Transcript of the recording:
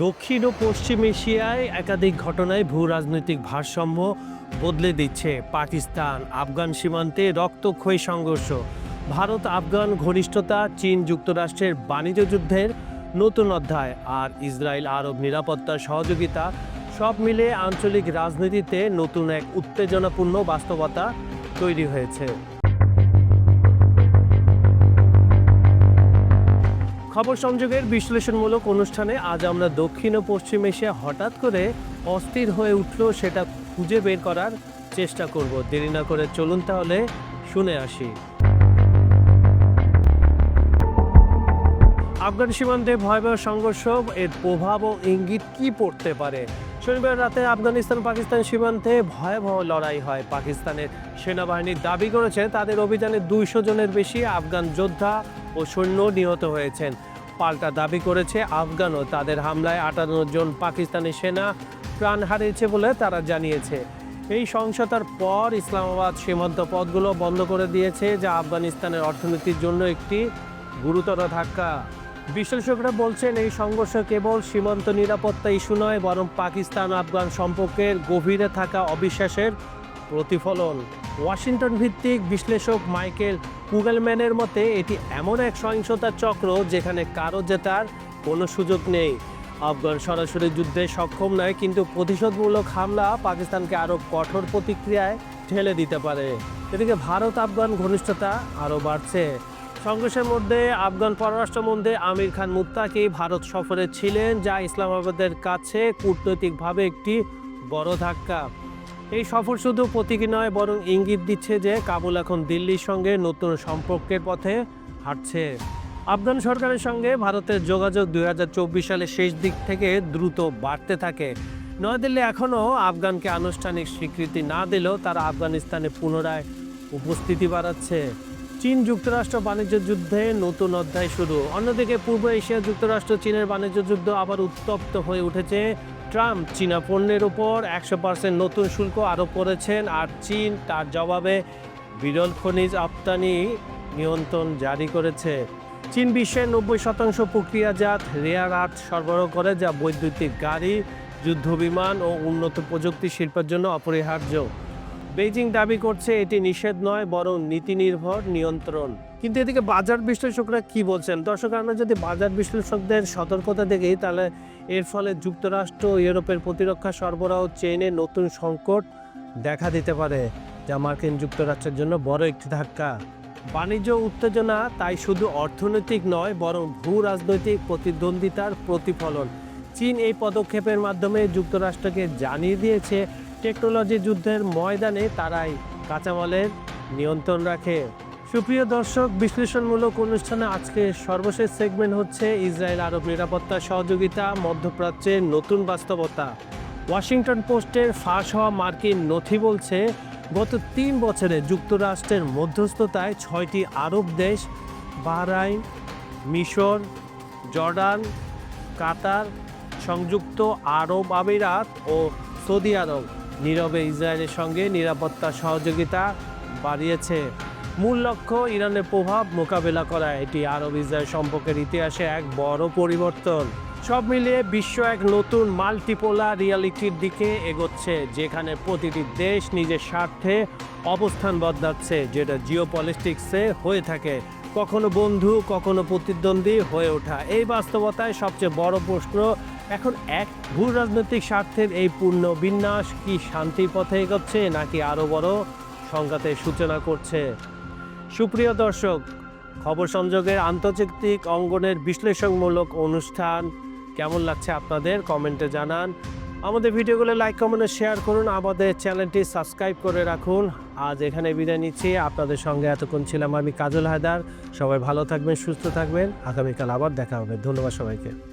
দক্ষিণ ও পশ্চিম এশিয়ায় একাধিক ঘটনায় ভূ রাজনৈতিক ভারসাম্য বদলে দিচ্ছে পাকিস্তান। আফগান সীমান্তে রক্তক্ষয়ী সংঘর্ষ। ভারত আফগান ঘনিষ্ঠতা, চীন যুক্তরাষ্ট্রের বাণিজ্য যুদ্ধের নতুন অধ্যায় আর ইসরায়েল আরব নিরাপত্তার সহযোগিতা সব মিলে আঞ্চলিক রাজনীতিতে নতুন এক উত্তেজনাপূর্ণ বাস্তবতা তৈরি হয়েছে। খবর সংযোগের বিশ্লেষণমূলক অনুষ্ঠানে আজ আমরা দক্ষিণ ও পশ্চিম এশিয়া হঠাৎ করে অস্থির হয়ে উঠল সেটা খুঁজে বের করার চেষ্টা করব। দেরি না করে চলুন তাহলে শুনে আসি। আফগান সীমান্তে ভয়াবহ সংঘর্ষ, এর প্রভাব ও ইঙ্গিত কি পড়তে পারে? শনিবার রাতে আফগানিস্তান পাকিস্তান সীমান্তে ভয়াবহ লড়াই হয়। পাকিস্তানের সেনাবাহিনী দাবি করেছে, তাদের অভিযানে দুইশো জনের বেশি আফগান যোদ্ধা ও সৈন্য নিহত হয়েছেন। পাল্টা দাবি করেছে আফগানও, তাদের হামলায় আটান্ন জন পাকিস্তানি সেনা প্রাণ হারিয়েছে বলে তারা জানিয়েছে। এই সহিংসতার পর ইসলামাবাদ সীমান্ত পথগুলো বন্ধ করে দিয়েছে, যা আফগানিস্তানের অর্থনীতির জন্য একটি গুরুতর ধাক্কা। বিশ্লেষকরা বলছেন এই সংঘর্ষ কেবল সীমান্ত নিরাপত্তা ইস্যু নয়, বরং পাকিস্তান আফগান সম্পর্কের গভীরে থাকা অবিশ্বাসের প্রতিফলন। ওয়াশিংটন ভিত্তিক বিশ্লেষক মাইকেল কুগেলম্যানের মতে, এটি এমন এক সহিংসতার চক্র যেখানে কারও জেতার কোনো সুযোগ নেই। আফগান সরাসরি যুদ্ধে সক্ষম নয়, কিন্তু প্রতিশোধমূলক হামলা পাকিস্তানকে আরও কঠোর প্রতিক্রিয়ায় ঠেলে দিতে পারে। এদিকে ভারত আফগান ঘনিষ্ঠতা আরও বাড়ছে। সংঘর্ষের মধ্যে আফগান পররাষ্ট্রমন্ত্রী আমির খান মুত্তাকি ভারত সফরে ছিলেন, যা ইসলামাবাদের কাছে কূটনৈতিকভাবে একটি বড় ধাক্কা। এই সফর শুধু প্রতীকী নয়, বরং ইঙ্গিত দিচ্ছে যে কাবুল এখন দিল্লির সঙ্গে নতুন সম্পর্কের পথে হাঁটছে। আফগান সরকারের সঙ্গে ভারতের যোগাযোগ দু হাজার চব্বিশ সালের শেষ দিক থেকে দ্রুত বাড়তে থাকে। নয়াদিল্লি এখনও আফগানকে আনুষ্ঠানিক স্বীকৃতি না দিলেও তারা আফগানিস্তানে পুনরায় উপস্থিতি বাড়াচ্ছে। চীন যুক্তরাষ্ট্র বাণিজ্য যুদ্ধে নতুন অধ্যায় শুরু। অন্যদিকে পূর্ব এশিয়া যুক্তরাষ্ট্র চীনের বাণিজ্য যুদ্ধ আবার উত্তপ্ত হয়ে উঠেছে। ট্রাম্প চীনা পণ্যের উপর একশো পার্সেন্ট নতুন শুল্ক আরোপ করেছেন আর চীন তার জবাবে বিরল খনিজ রপ্তানি নিয়ন্ত্রণ জারি করেছে। চীন বিশ্বের নব্বই শতাংশ প্রক্রিয়াজাত রেয়ার আর্থ সরবরাহ করে, যা বৈদ্যুতিক গাড়ি যুদ্ধবিমান ও উন্নত প্রযুক্তি শিল্পের জন্য অপরিহার্য। বেইজিং দাবি করছে এটি নিষেধ নয়, বরং নীতি নির্ভর নিয়ন্ত্রণ। কিন্তু এদিকে বাজার বিশ্লেষকরা কি বলছেন? দর্শক, আমরা যদি বাজার বিশ্লেষকদের সতর্কতা দেখি, তাহলে এর ফলে যুক্তরাষ্ট্র, ইউরোপের প্রতিরক্ষা সরবরাহ চেইনে নতুন সংকট দেখা দিতে পারে, যা মার্কিন যুক্তরাষ্ট্রের জন্য বড় একটি ধাক্কা। বাণিজ্য উত্তেজনা তাই শুধু অর্থনৈতিক নয়, বরং ভূ রাজনৈতিক প্রতিদ্বন্দ্বিতার প্রতিফলন। চীন এই পদক্ষেপের মাধ্যমে যুক্তরাষ্ট্রকে জানিয়ে দিয়েছে টেকনোলজি যুদ্ধের ময়দানে তারাই কাঁচামালের নিয়ন্ত্রণ রাখে। সুপ্রিয় দর্শক, বিশ্লেষণমূলক অনুষ্ঠানে আজকে সর্বশেষ সেগমেন্ট হচ্ছে ইসরায়েল আরব নিরাপত্তা সহযোগিতা মধ্যপ্রাচ্যের নতুন বাস্তবতা। ওয়াশিংটন পোস্টের ফাঁস হওয়া মার্কিন নথি বলছে, গত তিন বছরে যুক্তরাষ্ট্রের মধ্যস্থতায় ছয়টি আরব দেশ, বাহরাইন, মিশর, জর্ডান, কাতার, সংযুক্ত আরব আমিরাত ও সৌদি আরব। নীরবে ইসরায়েলের সঙ্গে নিরাপত্তা সহযোগিতা বাড়িয়েছে। মূল লক্ষ্য ইরানের প্রভাব মোকাবেলা করা। এটি আরব ইসরায়েল সম্পর্কের ইতিহাসে এক বড় পরিবর্তন। সব মিলিয়ে বিশ্ব এক নতুন মাল্টিপোলার রিয়ালিটির দিকে এগোচ্ছে, যেখানে প্রতিটি দেশ নিজের স্বার্থে অবস্থান বদলাচ্ছে, যেটা জিও পলিটিক্সে হয়ে থাকে। কখনো বন্ধু, কখনো প্রতিদ্বন্দ্বী হয়ে ওঠা। এই বাস্তবতায় সবচেয়ে বড় প্রশ্ন এখন এক ভূ রাজনৈতিক স্বার্থের এই পূর্ণ বিন্যাস কি শান্তির পথে এগোচ্ছে নাকি আরও বড় সংঘাতের সূচনা করছে? সুপ্রিয় দর্শক, খবর সংযোগের আন্তর্জাতিক অঙ্গনের বিশ্লেষণমূলক অনুষ্ঠান কেমন লাগছে আপনাদের কমেন্টে জানান। আমাদের ভিডিওগুলো লাইক, কমেন্টে, শেয়ার করুন। আমাদের চ্যানেলটি সাবস্ক্রাইব করে রাখুন। আজ এখানে বিদায় নিচ্ছি। আপনাদের সঙ্গে এতক্ষণ ছিলাম আমি কাজল হায়দার। সবাই ভালো থাকবেন, সুস্থ থাকবেন। আগামীকাল আবার দেখা হবে। ধন্যবাদ সবাইকে।